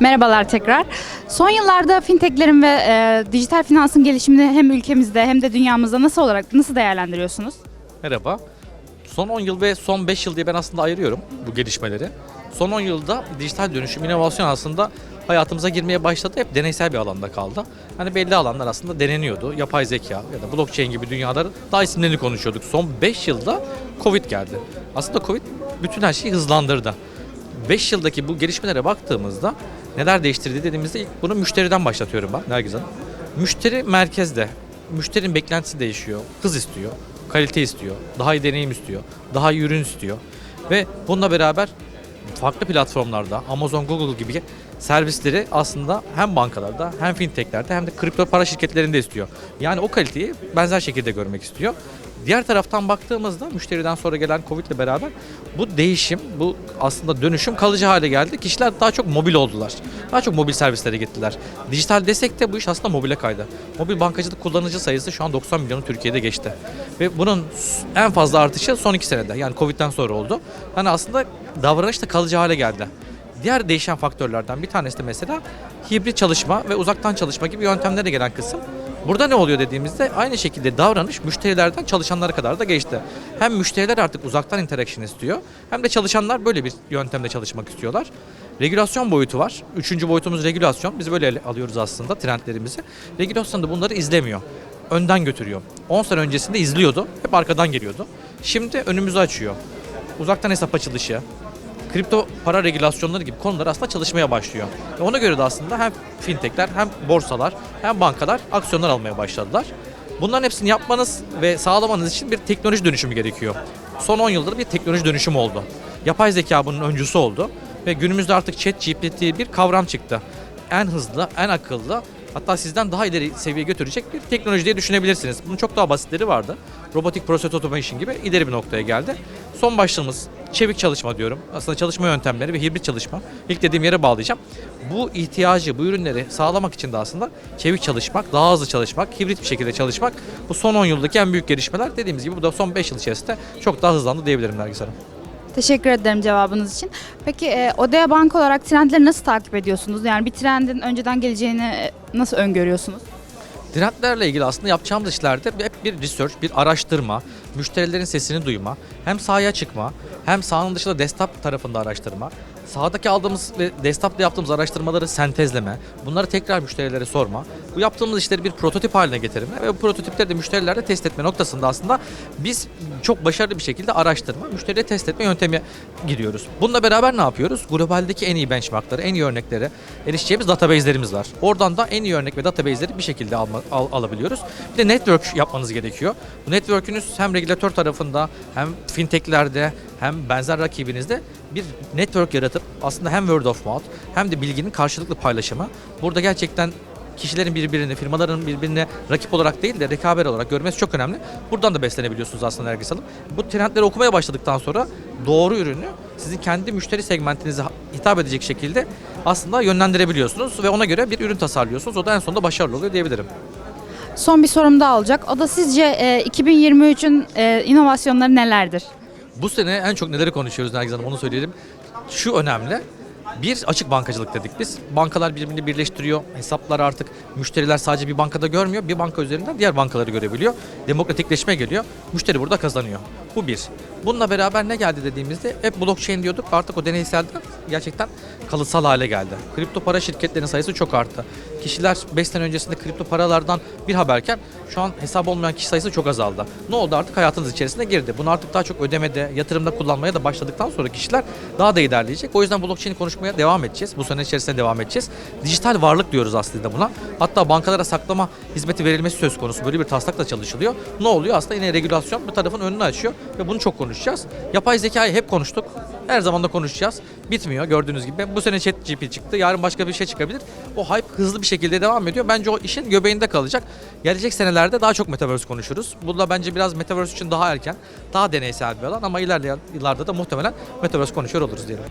Merhabalar tekrar. Son yıllarda fintechlerin ve e, dijital finansın gelişimini hem ülkemizde hem de dünyamızda nasıl olarak nasıl değerlendiriyorsunuz? Merhaba. Son 10 yıl ve son 5 yıl diye ben aslında ayırıyorum bu gelişmeleri. Son 10 yılda dijital dönüşüm, inovasyon aslında hayatımıza girmeye başladı. Hep deneysel bir alanda kaldı. Hani belli alanlar aslında deneniyordu. Yapay zeka ya da blockchain gibi dünyaların daha isimlerini konuşuyorduk. Son 5 yılda Covid geldi. Aslında Covid bütün her şeyi hızlandırdı. 5 yıldaki bu gelişmelere baktığımızda neler değiştirdi dediğimizde ilk bunu müşteriden başlatıyorum ben Nergiz Hanım. Müşteri merkezde. Müşterinin beklentisi değişiyor. Hız istiyor, kalite istiyor, daha iyi deneyim istiyor, daha iyi ürün istiyor. Ve bununla beraber farklı platformlarda Amazon, Google gibi servisleri aslında hem bankalarda hem fintechlerde hem de kripto para şirketlerinde istiyor. Yani o kaliteyi benzer şekilde görmek istiyor. Diğer taraftan baktığımızda müşteriden sonra gelen Covid ile beraber bu değişim, bu aslında dönüşüm kalıcı hale geldi. Kişiler daha çok mobil oldular. Daha çok mobil servislere gittiler. Dijital desek de bu iş aslında mobile kaydı. Mobil bankacılık kullanıcı sayısı şu an 90 milyonu Türkiye'de geçti. Ve bunun en fazla artışı son iki senede yani Covid'den sonra oldu. Yani aslında davranış da kalıcı hale geldi. Diğer değişen faktörlerden bir tanesi de mesela hibrit çalışma ve uzaktan çalışma gibi yöntemlere gelen kısım. Burada ne oluyor dediğimizde aynı şekilde davranış müşterilerden çalışanlara kadar da geçti. Hem müşteriler artık uzaktan interaction istiyor hem de çalışanlar böyle bir yöntemle çalışmak istiyorlar. Regülasyon boyutu var. Üçüncü boyutumuz regülasyon. Biz böyle alıyoruz aslında trendlerimizi. Regülasyon da bunları izlemiyor. Önden götürüyor. 10 sene öncesinde izliyordu. Hep arkadan geliyordu. Şimdi önümüzü açıyor. Uzaktan hesap açılışı, kripto para regülasyonları gibi konular aslında çalışmaya başlıyor. Ve ona göre de aslında hem fintechler hem borsalar hem bankalar aksiyonlar almaya başladılar. Bunların hepsini yapmanız ve sağlamanız için bir teknoloji dönüşümü gerekiyor. Son 10 yıldır bir teknoloji dönüşümü oldu. Yapay zeka bunun öncüsü oldu ve günümüzde artık chat GPT bir kavram çıktı. En hızlı, en akıllı hatta sizden daha ileri seviyeye götürecek bir teknoloji diye düşünebilirsiniz. Bunun çok daha basitleri vardı. Robotic Process Automation gibi ileri bir noktaya geldi. Son başlığımız çevik çalışma diyorum. Aslında çalışma yöntemleri ve hibrit çalışma. İlk dediğim yere bağlayacağım. Bu ihtiyacı, bu ürünleri sağlamak için de aslında çevik çalışmak, daha hızlı çalışmak, hibrit bir şekilde çalışmak bu son 10 yıldaki en büyük gelişmeler. Dediğimiz gibi bu da son 5 yıl içerisinde çok daha hızlandı diyebilirim Nergis. Teşekkür ederim cevabınız için. Peki e, Odea Bank olarak trendleri nasıl takip ediyorsunuz? Yani bir trendin önceden geleceğini e, nasıl öngörüyorsunuz? Trendlerle ilgili aslında yapacağımız işlerde hep bir research, bir araştırma, müşterilerin sesini duyma, hem sahaya çıkma, hem sahanın dışında desktop tarafında araştırma, sahadaki aldığımız ve desktop'ta yaptığımız araştırmaları sentezleme, bunları tekrar müşterilere sorma, bu yaptığımız işleri bir prototip haline getirme ve bu prototipleri de müşterilerde test etme noktasında aslında biz çok başarılı bir şekilde araştırma, müşteriye test etme yöntemi gidiyoruz. Bununla beraber ne yapıyoruz? Globaldeki en iyi benchmarkları, en iyi örneklere erişeceğimiz database'lerimiz var. Oradan da en iyi örnek ve database'leri bir şekilde alma, al- alabiliyoruz. Bir de network yapmanız gerekiyor. Bu network'ünüz hem regülatör tarafında hem fintechlerde hem benzer rakibinizde bir network yaratıp aslında hem word of mouth hem de bilginin karşılıklı paylaşımı. Burada gerçekten kişilerin birbirini, firmaların birbirine rakip olarak değil de rekaber olarak görmesi çok önemli. Buradan da beslenebiliyorsunuz aslında Nergis Hanım. Bu trendleri okumaya başladıktan sonra doğru ürünü sizin kendi müşteri segmentinize hitap edecek şekilde aslında yönlendirebiliyorsunuz ve ona göre bir ürün tasarlıyorsunuz. O da en sonunda başarılı oluyor diyebilirim. Son bir sorum daha olacak. O da sizce e, 2023'ün e, inovasyonları nelerdir? Bu sene en çok neleri konuşuyoruz Nergiz Hanım onu söyleyelim. Şu önemli. Bir açık bankacılık dedik biz. Bankalar birbirini birleştiriyor. Hesaplar artık müşteriler sadece bir bankada görmüyor. Bir banka üzerinden diğer bankaları görebiliyor. Demokratikleşme geliyor. Müşteri burada kazanıyor. Bu bir. Bununla beraber ne geldi dediğimizde hep blockchain diyorduk. Artık o deneyselden gerçekten kalıtsal hale geldi. Kripto para şirketlerinin sayısı çok arttı. Kişiler 5 sene öncesinde kripto paralardan bir haberken şu an hesap olmayan kişi sayısı çok azaldı. Ne oldu artık hayatınız içerisine girdi. Bunu artık daha çok ödemede, yatırımda kullanmaya da başladıktan sonra kişiler daha da ilerleyecek. O yüzden blockchain'i konuşmaya devam edeceğiz. Bu sene içerisinde devam edeceğiz. Dijital varlık diyoruz aslında buna. Hatta bankalara saklama hizmeti verilmesi söz konusu. Böyle bir taslakla çalışılıyor. Ne oluyor? Aslında yine regülasyon bu tarafın önünü açıyor ve bunu çok konuşacağız. Yapay zekayı hep konuştuk. Her zaman da konuşacağız. Bitmiyor gördüğünüz gibi. Bu sene ChatGPT çıktı. Yarın başka bir şey çıkabilir. O hype hızlı bir şekilde devam ediyor. Bence o işin göbeğinde kalacak. Gelecek senelerde daha çok Metaverse konuşuruz. Bu da bence biraz Metaverse için daha erken, daha deneysel bir alan ama ilerleyen yıllarda da muhtemelen Metaverse konuşuyor oluruz diyelim.